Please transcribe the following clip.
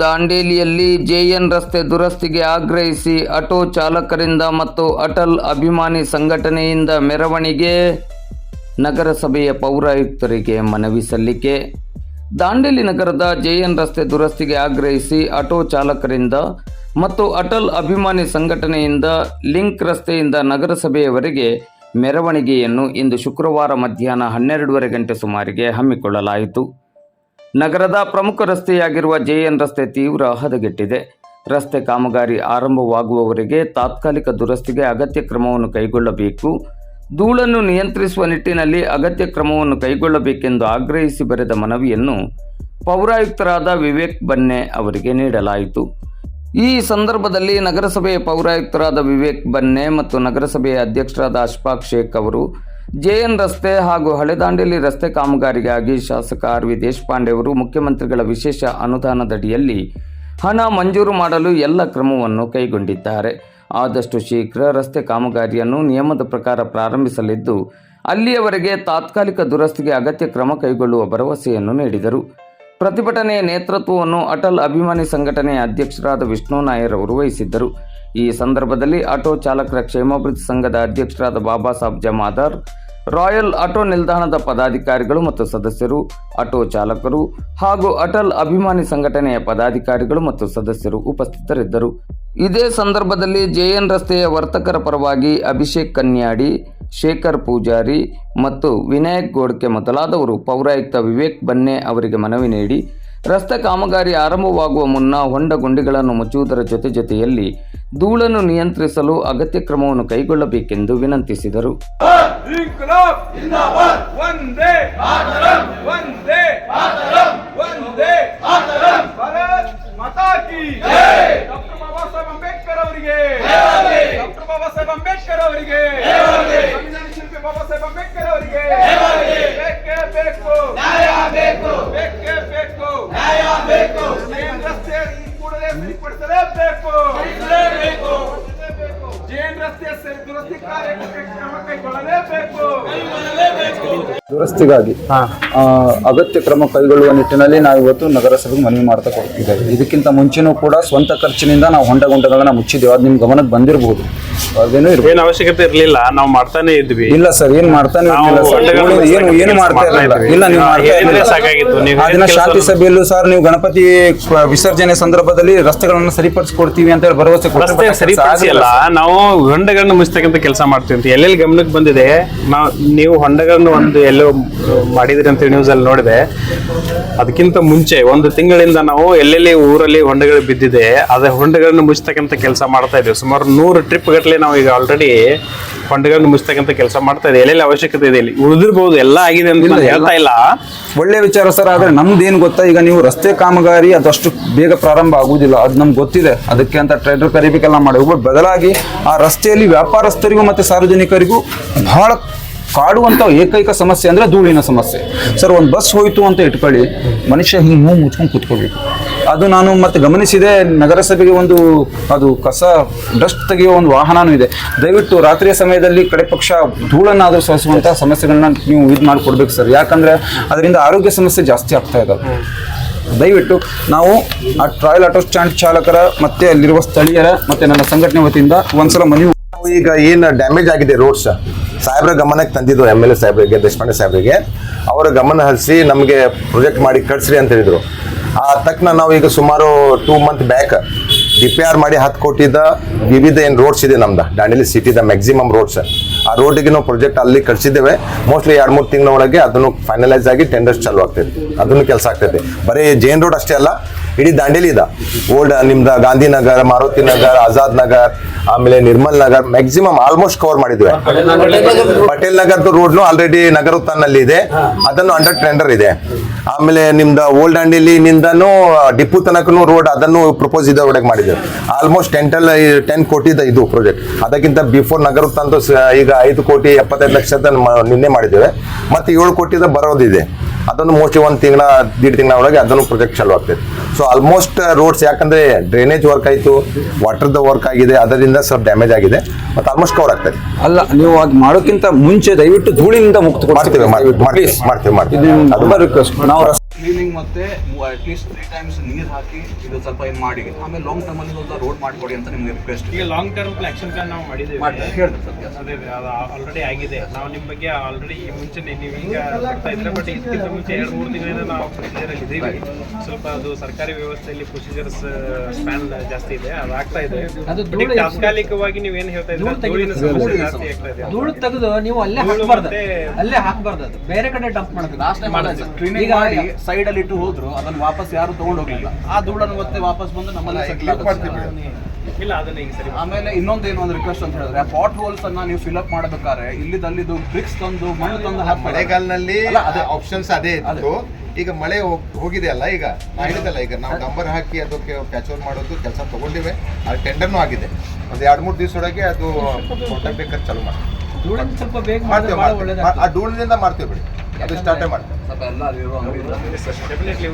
ದಾಂಡೇಲಿಯಲ್ಲಿ JN ರಸ್ತೆ ದುರಸ್ತಿಗೆ ಆಗ್ರಹಿಸಿ ಆಟೋ ಚಾಲಕರಿಂದ ಮತ್ತು ಅಟಲ್ ಅಭಿಮಾನಿ ಸಂಘಟನೆಯಿಂದ ಮೆರವಣಿಗೆ ನಗರಸಭೆಯ ಪೌರಾಯುಕ್ತರಿಗೆ ಮನವಿ ಸಲ್ಲಿಕೆ. ದಾಂಡೇಲಿ ನಗರದ ಜೆಎನ್ ರಸ್ತೆ ದುರಸ್ತಿಗೆ ಆಗ್ರಹಿಸಿ ಆಟೋ ಚಾಲಕರಿಂದ ಮತ್ತು ಅಟಲ್ ಅಭಿಮಾನಿ ಸಂಘಟನೆಯಿಂದ ಲಿಂಕ್ ರಸ್ತೆಯಿಂದ ನಗರಸಭೆಯವರೆಗೆ ಮೆರವಣಿಗೆಯನ್ನು ಇಂದು ಶುಕ್ರವಾರ ಮಧ್ಯಾಹ್ನ ಹನ್ನೆರಡೂವರೆ ಗಂಟೆ ಸುಮಾರಿಗೆ ಹಮ್ಮಿಕೊಳ್ಳಲಾಯಿತು. ನಗರದ ಪ್ರಮುಖ ರಸ್ತೆಯಾಗಿರುವ ಜೆಎನ್ ರಸ್ತೆ ತೀವ್ರ ಹದಗೆಟ್ಟಿದೆ. ರಸ್ತೆ ಕಾಮಗಾರಿ ಆರಂಭವಾಗುವವರೆಗೆ ತಾತ್ಕಾಲಿಕ ದುರಸ್ತಿಗೆ ಅಗತ್ಯ ಕ್ರಮವನ್ನು ಕೈಗೊಳ್ಳಬೇಕು. ಧೂಳನ್ನು ನಿಯಂತ್ರಿಸುವ ನಿಟ್ಟಿನಲ್ಲಿ ಅಗತ್ಯ ಕ್ರಮವನ್ನು ಕೈಗೊಳ್ಳಬೇಕೆಂದು ಆಗ್ರಹಿಸಿ ಬರೆದ ಮನವಿಯನ್ನು ಪೌರಾಯುಕ್ತರಾದ ವಿವೇಕ್ ಬನ್ನೆ ಅವರಿಗೆ ನೀಡಲಾಯಿತು. ಈ ಸಂದರ್ಭದಲ್ಲಿ ನಗರಸಭೆಯ ಪೌರಾಯುಕ್ತರಾದ ವಿವೇಕ್ ಬನ್ನೆ ಮತ್ತು ನಗರಸಭೆಯ ಅಧ್ಯಕ್ಷರಾದ ಅಶ್ಫಾಕ್ ಶೇಖ್ ಅವರು ಜೆಎನ್ ರಸ್ತೆ ಹಾಗೂ ಹಳೆದಾಂಡೇಲಿ ರಸ್ತೆ ಕಾಮಗಾರಿಗಾಗಿ ಶಾಸಕ ಆರ್ ವಿ ದೇಶಪಾಂಡೆ ಅವರು ಮುಖ್ಯಮಂತ್ರಿಗಳ ವಿಶೇಷ ಅನುದಾನದಡಿಯಲ್ಲಿ ಹಣ ಮಂಜೂರು ಮಾಡಲು ಎಲ್ಲ ಕ್ರಮವನ್ನು ಕೈಗೊಂಡಿದ್ದಾರೆ. ಆದಷ್ಟು ಶೀಘ್ರ ರಸ್ತೆ ಕಾಮಗಾರಿಯನ್ನು ನಿಯಮದ ಪ್ರಕಾರ ಪ್ರಾರಂಭಿಸಲಿದ್ದು, ಅಲ್ಲಿಯವರೆಗೆ ತಾತ್ಕಾಲಿಕ ದುರಸ್ತಿಗೆ ಅಗತ್ಯ ಕ್ರಮ ಕೈಗೊಳ್ಳುವ ಭರವಸೆಯನ್ನು ನೀಡಿದರು. ಪ್ರತಿಭಟನೆಯ ನೇತೃತ್ವವನ್ನು ಅಟಲ್ ಅಭಿಮಾನಿ ಸಂಘಟನೆಯ ಅಧ್ಯಕ್ಷರಾದ ವಿಷ್ಣು ನಾಯರ್ ಅವರು ವಹಿಸಿದ್ದರು. ಈ ಸಂದರ್ಭದಲ್ಲಿ ಆಟೋ ಚಾಲಕರ ಕ್ಷೇಮಾಭಿವೃದ್ಧಿ ಸಂಘದ ಅಧ್ಯಕ್ಷರಾದ ಬಾಬಾ ಸಾಬ್ ಜಮಾದಾರ್, ರಾಯಲ್ ಆಟೋ ನಿಲ್ದಾಣದ ಪದಾಧಿಕಾರಿಗಳು ಮತ್ತು ಸದಸ್ಯರು, ಆಟೋ ಚಾಲಕರು ಹಾಗೂ ಅಟಲ್ ಅಭಿಮಾನಿ ಸಂಘಟನೆಯ ಪದಾಧಿಕಾರಿಗಳು ಮತ್ತು ಸದಸ್ಯರು ಉಪಸ್ಥಿತರಿದ್ದರು. ಇದೇ ಸಂದರ್ಭದಲ್ಲಿ ಜೆಎನ್ ರಸ್ತೆಯ ವರ್ತಕರ ಪರವಾಗಿ ಅಭಿಷೇಕ್ ಕನ್ಯಾಡಿ, ಶೇಖರ್ ಪೂಜಾರಿ ಮತ್ತು ವಿನಾಯಕ್ ಗೋಡ್ಕೆ ಮೊದಲಾದವರು ಪೌರಾಯುಕ್ತ ವಿವೇಕ್ ಬನ್ನೆ ಅವರಿಗೆ ಮನವಿ ನೀಡಿ ರಸ್ತೆ ಕಾಮಗಾರಿ ಆರಂಭವಾಗುವ ಮುನ್ನ ಹೊಂಡ ಗುಂಡಿಗಳನ್ನು ಮುಚ್ಚುವುದರ ಜೊತೆ ಜೊತೆಯಲ್ಲಿ ಧೂಳನ್ನು ನಿಯಂತ್ರಿಸಲು ಅಗತ್ಯ ಕ್ರಮವನ್ನು ಕೈಗೊಳ್ಳಬೇಕೆಂದು ವಿನಂತಿಸಿದರು. ಅಂಬೇಡ್ಕರ್ ಜಿಂದಾಬಾದ್ ಬೇಕು ಜೇನ್ ರಸ್ತೆ ಈ ಕೂಡಲೇ ಸರಿಪಡಿಸಲೇಬೇಕು ಬೇಕು ಜೇನ್ ರಸ್ತೆ ಸರಿ ದುರಸ್ತಿ ಕಾರ್ಯಕ್ಕೆ ಕ್ರಮ ಕೈಗೊಳ್ಳಲೇಬೇಕು ದುರಸ್ತಿಗಾಗಿ ಆ, ಅಗತ್ಯ ಕ್ರಮ ಕೈಗೊಳ್ಳುವ ನಿಟ್ಟಿನಲ್ಲಿ ನಾವು ಇವತ್ತು ನಗರಸಭೆಗೆ ಮನವಿ ಮಾಡ್ತಾ ಕೊಡ್ತಿದ್ದೇವೆ. ಇದಕ್ಕಿಂತ ಮುಂಚೆನೂ ಕೂಡ ಸ್ವಂತ ಖರ್ಚಿನಿಂದ ನಾವು ಹೊಂಡ ಗುಂಡಗಳನ್ನ ಮುಚ್ಚಿದ್ದೇವೆ. ಅದು ನಿಮ್ ಗಮನಕ್ಕೆ ಬಂದಿರಬಹುದು ಅದೇನು ಏನು ಏನ್ ಅವಶ್ಯಕತೆ ಇರಲಿಲ್ಲ. ನಾವು ಮಾಡ್ತಾನೆ ಇದ್ವಿ. ಇಲ್ಲ ಸರ್ ಏನ್ ಮಾಡ್ತಾನೆ ಏನು- ಏನು ಏನು ಮಾಡ್ತಾ ಇರಲಿಲ್ಲ. ಇಲ್ಲ ನೀವು ಆ ದಿನ ಶಾಂತಿ ಸಭೆಯಲ್ಲೂ ಸರ್ ನೀವು ಗಣಪತಿ ವಿಸರ್ಜನೆ ಸಂದರ್ಭದಲ್ಲಿ ರಸ್ತೆಗಳನ್ನು ಸರಿಪಡಿಸ್ಕೊಡ್ತೀವಿ ಅಂತ ಹೇಳಿ ಭರವಸೆ ಕೊಟ್ಟರೆ ರಸ್ತೆ ಸರಿಪಡಿಸಿ ಅಲ್ಲ ನಾವು ಹೊಂಡಗಳನ್ನ ಮುಚ್ಚತಕ್ಕಂತ ಕೆಲಸ ಮಾಡ್ತೀವಿ ಅಂತ. ಎಲ್ಲೆಲ್ಲಿ ಗಮನಕ್ಕೆ ಬಂದಿದೆ? ನಾವು ನೀವು ಹೊಂಡಗಳನ್ನ ಒಂದು ಎಲ್ಲೋ ಮಾಡಿದ್ರಿ ಅಂತ ನ್ಯೂಸ್ ಅಲ್ಲಿ ನೋಡಿದೆ. ಅದಕ್ಕಿಂತ ಮುಂಚೆ ಒಂದು ತಿಂಗಳಿಂದ ನಾವು ಎಲ್ಲೆಲ್ಲಿ ಊರಲ್ಲಿ ಹೊಂಡಗಳು ಬಿದ್ದಿದೆ ಅದೇ ಹೊಂಡಗಳನ್ನ ಮುಚ್ಚತಕ್ಕಂಥ ಕೆಲಸ ಮಾಡ್ತಾ ಇದ್ದೀವಿ. ಸುಮಾರು ನೂರು ಟ್ರಿಪ್ ಗಟ್ಟಲೆ ನಾವು ಈಗ ಆಲ್ರೆಡಿ ಹೊಂಡಗಳನ್ನ ಮುಚ್ಚತಕ್ಕಂಥ ಕೆಲಸ ಮಾಡ್ತಾ ಇದೆ ಎಲ್ಲೆಲ್ಲಿ ಅವಶ್ಯಕತೆ ಇದೆ ಇಲ್ಲಿ? ಉಳಿದಿರ್ಬೋದು ಎಲ್ಲ ಆಗಿದೆ ಅಂತ ನಾನು ಹೇಳ್ತಾ ಇಲ್ಲ. ಒಳ್ಳೆ ವಿಚಾರ ಸರ್ ಆದ್ರೆ ನಮ್ದು ಏನು ಗೊತ್ತಾ? ಈಗ ನೀವು ರಸ್ತೆ ಕಾಮಗಾರಿ ಅದಷ್ಟು ಬೇಗ ಪ್ರಾರಂಭ ಆಗುವುದಿಲ್ಲ ಅದು ನಮ್ಗೆ ಗೊತ್ತಿದೆ. ಅದಕ್ಕೆ ಅಂತ ಟ್ರೈಡರ್ ಕರಿಬೇಕೆಲ್ಲ ಮಾಡಿ ಬದಲಾಗಿ ಆ ರಸ್ತೆಯಲ್ಲಿ ವ್ಯಾಪಾರಸ್ಥರಿಗೂ ಮತ್ತೆ ಸಾರ್ವಜನಿಕರಿಗೂ ಬಹಳ ಕಾಡುವಂತ ಏಕೈಕ ಸಮಸ್ಯೆ ಅಂದ್ರೆ ಧೂಳಿನ ಸಮಸ್ಯೆ. ಸರ್, ಒಂದು ಬಸ್ ಹೋಯ್ತು ಅಂತ ಇಟ್ಕೊಳ್ಳಿ, ಮನುಷ್ಯ ಹಿಂಗೆ ಮೂಗು ಮುಚ್ಕೊಂಡು ಕೂತ್ಕೋಬೇಕು ಅದು ನಾನು ಮತ್ತೆ ಗಮನಿಸಿದೆ, ನಗರಸಭೆಗೆ ಒಂದು, ಅದು ಕಸ ಡಸ್ಟ್ ತೆಗೆಯುವ ಒಂದು ವಾಹನನೂ ಇದೆ. ದಯವಿಟ್ಟು ರಾತ್ರಿಯ ಸಮಯದಲ್ಲಿ ಕಡೆ ಪಕ್ಷ ಧೂಳನ್ನಾದರೂ ಸಹಿಸುವಂತಹ ಸಮಸ್ಯೆಗಳನ್ನ ನೀವು ಇದು ಮಾಡಿಕೊಡ್ಬೇಕು ಸರ್. ಯಾಕಂದ್ರೆ ಅದರಿಂದ ಆರೋಗ್ಯ ಸಮಸ್ಯೆ ಜಾಸ್ತಿ ಆಗ್ತಾ ಇದೆ ದಯವಿಟ್ಟು ನಾವು ಆ ಟ್ರಾಯಲ್ ಆಟೋ ಸ್ಟ್ಯಾಂಡ್ ಚಾಲಕರ ಮತ್ತೆ ಅಲ್ಲಿರುವ ಸ್ಥಳೀಯರ ಮತ್ತೆ ನನ್ನ ಸಂಘಟನೆ ವತಿಯಿಂದ ಒಂದ್ಸಲ ಮನವಿ ನಾವು ಈಗ ಏನು ಡ್ಯಾಮೇಜ್ ಆಗಿದೆ ರೋಡ್ಸ್ ಸಾಹೇಬ್ರ ಗಮನಕ್ಕೆ ತಂದಿದ್ರು ಎಂ ಎಲ್ ಎ ಸಾಹೇಬ್ರಿಗೆ, ದೇಶಪಾಂಡೆ ಸಾಹೇಬ್ರಿಗೆ. ಅವರ ಗಮನ ಹರಿಸಿ ನಮಗೆ ಪ್ರೊಜೆಕ್ಟ್ ಮಾಡಿ ಕಳಿಸ್ರಿ ಅಂತ ಹೇಳಿದರು. ಆ ತಕ್ಷಣ ನಾವು ಈಗ ಸುಮಾರು two month back D P R ಮಾಡಿ ಹತ್ತು ಕೋಟಿದ ವಿವಿಧ ಏನು ರೋಡ್ಸ್ ಇದೆ ನಮ್ದು. ದಾಂಡೇಲಿ ಸಿಟಿದ ಮ್ಯಾಕ್ಸಿಮಮ್ ರೋಡ್ಸ್ ಆ ರೋಡಿಗೆ ನಾವು ಪ್ರೊಜೆಕ್ಟ್ ಅಲ್ಲಿ ಕಳಿಸಿದ್ದೇವೆ ಮೋಸ್ಟ್ಲಿ ಎರಡು ಮೂರು ತಿಂಗಳ ಒಳಗೆ ಅದನ್ನು ಫೈನಲೈಸ್ ಆಗಿ ಟೆಂಡರ್ಸ್ ಚಾಲು ಆಗ್ತೈತೆ. ಅದನ್ನು ಕೆಲಸ ಆಗ್ತೈತೆ. ಬರೀ ಜೈನ್ ರೋಡ್ ಅಷ್ಟೇ ಅಲ್ಲ ಇಡೀ ದಾಂಡೇಲಿ ಇದೆ. ಓಲ್ಡ್ ನಿಮ್ದು ಗಾಂಧಿನಗರ್, ಮಾರುತಿ ನಗರ್, ಆಜಾದ್ ನಗರ್, ಆಮೇಲೆ Nirmal Nagar maximum almost cover ಮಾಡಿದ್ವಿ. ಪಟೇಲ್ ನಗರ್ದು ರೋಡ್ನು ಆಲ್ರೆಡಿ ನಗರ ಉತ್ತಾನಲ್ಲಿ ಇದೆ. ಅದನ್ನು ಅಂಡರ್ ಟೆಂಡರ್ ಇದೆ. ಆಮೇಲೆ ನಿಮ್ದು ಓಲ್ಡ್ ದಾಂಡೇಲಿ ನಿಂದನು ಡಿಪ್ಪು ತನಕನು ರೋಡ್ ಅದನ್ನು ಪ್ರಪೋಸ್ ಇದೆ ಒಳಗೆ ಮಾಡಿದ್ದೇವೆ ಆಲ್ಮೋಸ್ಟ್ ಟೆಂಟಲ್ ಟೆನ್ ಕೋಟಿದ ಇದು ಪ್ರಾಜೆಕ್ಟ್ ಅದಕ್ಕಿಂತ ಬಿಫೋರ್ ನಗರ ಸ- ಈಗ ಐದು ಕೋಟಿ ಎಪ್ಪತ್ತೈದು ಲಕ್ಷದ ನಿನ್ನೆ ಮಾಡಿದ್ದೇವೆ. ಮತ್ತೆ ಏಳು ಕೋಟಿದ ಬರೋದಿದೆ. ಅದನ್ನು ಮೋಸ್ಟ್ಲಿ ಒಂದು ತಿಂಗಳ ದೀಡ್ ತಿಂಗಳ ಒಳಗೆ ಅದನ್ನು ಪ್ರೊಜೆಕ್ಟ್ ಚಾಲು ಆಗ್ತೈತೆ. ಸೊ ಆಲ್ಮೋಸ್ಟ್ ರೋಡ್ಸ್ ಯಾಕಂದ್ರೆ ಡ್ರೈನೇಜ್ ವರ್ಕ್ ಆಯಿತು ವಾಟರ್ದ ವರ್ಕ್ ಆಗಿದೆ ಅದರಿಂದ ಸ್ವಲ್ಪ ಡ್ಯಾಮೇಜ್ ಆಗಿದೆ ಮತ್ತು ಆಲ್ಮೋಸ್ಟ್ ಕವರ್ ಆಗ್ತದೆ ಅಲ್ಲ ನೀವು ಅದು ಮಾಡೋಕ್ಕಿಂತ ಮುಂಚೆ ದಯವಿಟ್ಟು ಧೂಳಿನಿಂದ ಮುಕ್ತ ಮಾಡ್ತೇವೆ ಮಾಡ್ತೇವೆ ಮಾಡ್ತೀವಿ ಮಾಡ್ತೇವೆ ರಿಕ್ವೆಸ್ಟ್ ನಾವು ಕ್ಲೀನಿಂಗ್ ಮತ್ತೆ ಅಟ್ಲೀಸ್ಟ್ ತ್ರೀ ಟೈಮ್ಸ್ ನೀರು ಹಾಕಿ ಇದು ಸ್ವಲ್ಪ ಏನು ಮಾಡಿ. ಆಮೇಲೆ ಲಾಂಗ್ ಟರ್ಮ್ ಅಲ್ಲಿ ಒಂದು ರೋಡ್ ಮಾಡ್ಕೊಡಿ ಅಂತ ನಿಮ್ಗೆ ರಿಕ್ವೆಸ್ಟ್ ಈಗ ಲಾಂಗ್ ಟರ್ಮ್ ಆಕ್ಷನ್ ಪ್ಲಾನ್ ನಾವು ಮಾಡಿದ್ದೇವೆ. ಮಾಡಿ ಸರ್ ಅದೇ ಅದು ಆಲ್ರೆಡಿ ಆಗಿದೆ. ನಾವು ನಿಮ್ಮ ಬಗ್ಗೆ ಆಲ್ರೆಡಿ ಈ ಮುಂಚೆ ನೀವು ಈಗ ಬರ್ತಾ ಇದ್ರೆ ಬಟ್ ಇದಕ್ಕಿಂತ ಮುಂಚೆ ಎರಡು ಮೂರು ದಿನದಿಂದ ನಾವು ಪ್ರೊಸೀಜರ್ ಅಲ್ಲಿ ಇದ್ದೀವಿ ಸ್ವಲ್ಪ ಅದು ಸರ್ಕಾರಿ ವ್ಯವಸ್ಥೆಯಲ್ಲಿ ಪ್ರೊಸೀಜರ್ಸ್ ಸ್ಪ್ಯಾನ್ ಜಾಸ್ತಿ ಇದೆ. ಅದು ಆಗ್ತಾ ಇದೆ. ಅದು ತಾತ್ಕಾಲಿಕವಾಗಿ ನೀವು ಏನು ಹೇಳ್ತಾ ಸಮಸ್ಯೆ ಜಾಸ್ತಿ ಆಗ್ತಾ ಇದೆ. ಧೂಳು ತೆಗೆದು ನೀವು ಅಲ್ಲೇ ಹಾಕಬಾರ್ದು. ಅಲ್ಲೇ ಹಾಕಬಾರ್ದು ಅದು. ಬೇರೆ ಕಡೆ ಡಂಪ್ ಮಾಡೋದು ಲಾಸ್ಟ್ ಟೈಮ್ ಈಗ ಮಾಡಿ ಸೈಡ್ ಅಲ್ಲಿ ಇಟ್ಟು ಹೋದ್ರು ಅದನ್ನ ವಾಪಸ್ ಯಾರು ತಗೊಂಡು ಹೋಗ್ಲಿಲ್ಲ. ಆ ಧೂಳನ್ನು ಮತ್ತೆ ವಾಪಸ್ ಬಂದು ನಮ್ಮಲ್ಲಿ. ಇಲ್ಲ ಅದನ್ನ ಈಗ ಸರಿ ಆಮೇಲೆ ಇನ್ನೊಂದೇನು ಒಂದು ರಿಕ್ವೆಸ್ಟ್ ಅಂತ ಹೇಳಿದ್ರೆ ಪಾಟ್ ಹೋಲ್ಸ್ ಅನ್ನ ನೀವು ಫಿಲ್ ಅಪ್ ಮಾಡ್ಬೇಕಾದ್ರೆ ಇಲ್ಲಿದಲ್ಲಿದು ಬ್ರಿಕ್ಸ್ ತಂದು ಮಣ್ಣು ತಂದು. ಮಳೆಗಾಲದಲ್ಲಿ ಅಲ್ಲ, ಅದೇ. ಆಪ್ಷನ್ಸ್ ಅದೇ ಇತ್ತು. ಈಗ ಮಳೆ ಹೋಗ್- ಹೋಗಿದೆ ಅಲ್ಲ ಈಗ. ನಾ ಹೇಳಿದಲ್ಲ ಈಗ ನಾವು ನಂಬರ್ ಹಾಕಿ ಅದಕ್ಕೆ ಪ್ಯಾಚ್ ಓವರ್ ಮಾಡೋದು ಕೆಲಸ ತಗೊಂಡಿವೆ. ಅದು ಟೆಂಡರ್ನೂ ಆಗಿದೆ. ಒಂದು ಎರಡು ಮೂರು ದಿವಸದೊಳಗೆ ಅದು ಕಾಂಟ್ರಾಕ್ಟ್ ಬೇಕಾದ್ರೆ ಚಾಲು ಮಾಡಿ ಧೂಳನ್ನು ಸ್ವಲ್ಪ ಬೇಗ. ಒಳ್ಳೇದಾಗ್ತದೆ. ಆ ಧೂಳಿನಿಂದ ಮಾಡ್ತೇವೆ ಬಿಡಿ. ಅದು ಸ್ಟಾರ್ಟೇ ಮಾಡ್ತೇವೆ. ಸ್ವಲ್ಪ ಎಲ್ಲ ಅಲ್ಲಿರೋ ಅಂಗಡಿ ಡೆಫಿನೆಟ್ಲಿ